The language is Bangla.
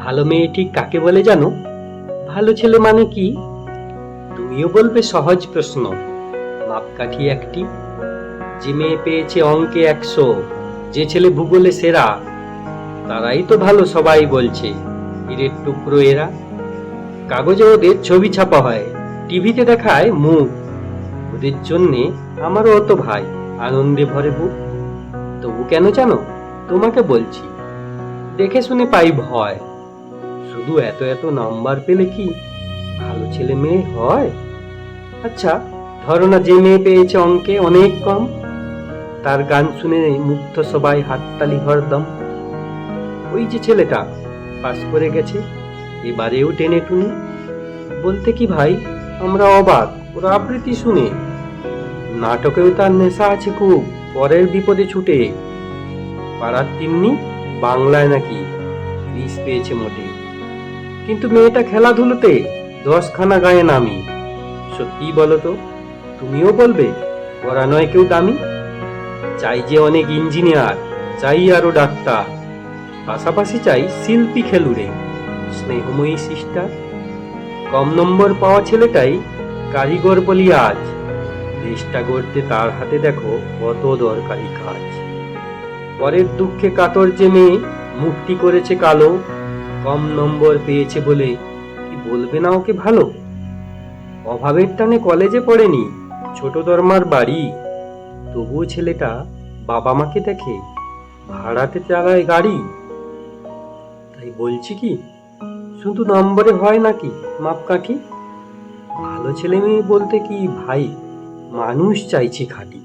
ভালো মেয়ে ঠিক কাকে বলে জানো? ভালো ছেলে মানে কি? তুমিও বলবে সহজ প্রশ্ন। মাপকাঠি একটি। যে মেয়ে পেয়েছে অঙ্কে একশো, যে ছেলে ভূগোলে সেরা, তারাই তো ভালো সবাই বলছে, হীরের টুকরো এরা। কাগজে ওদের ছবি ছাপা হয়, টিভিতে দেখায় মুখ। ওদের জন্যে আমারও অত ভাই, আনন্দে ভরে বুক। তবু কেন জানো? তোমাকে বলছি, দেখে শুনে পাই ভয়। শুধু এত এত নাম্বার পেলে কি ভালো ছেলে মেয়ে হয়? আচ্ছা ধরো না যে মেয়ে পেয়েছে অঙ্কে অনেক কম, তার গান শুনে মুগ্ধ সবাই হাততালি হরদম। ওই যে ছেলেটা পাস করে গেছে, এবারেও টেনে টুনি। বলতে কি ভাই, আমরা অবাক, ওর আবৃত্তি শুনে। নাটকেও তার নেশা আছে খুব, পরের বিপদে ছুটে। পাড়ার তিন্নি বাংলায় নাকি রিস পেয়েছে মোটে। কিন্তু মেয়েটা খেলাধুলোতে দশখানা গায়ে নামি। সত্যি বলো তো, তুমিও বলবে, ওরা নয় কেউ দামি? চাই যে অনেক ইঞ্জিনিয়ার, চাই আরও ডাক্তার, পাশাপাশি চাই শিল্পী খেলুড়ে, স্নেহময়ী সিস্টার। কম নম্বর পাওয়া ছেলেটাই কারিগর বলি আজ। দেশটা গড়তে তার হাতে দেখো কত দরকারি কাজ। পরের দুঃখে কাতর যে মেয়ে, মুক্তি করেছে কালো কম নম্বর পেয়েছে বলে কি বলবে না ওকে ভালো? অভাবের টানে কলেজে পড়েনি, ছোট দরমার বাড়ি। তবুও ছেলেটা বাবা মাকে দেখে ভাড়াতে চালায় গাড়ি। তাই বলছি কি, শুধু নম্বরে হয় নাকি মাপকাঠি ভালো ছেলে মেয়ে বলতে কি ভাই, মানুষ চাইছি খাঁটি।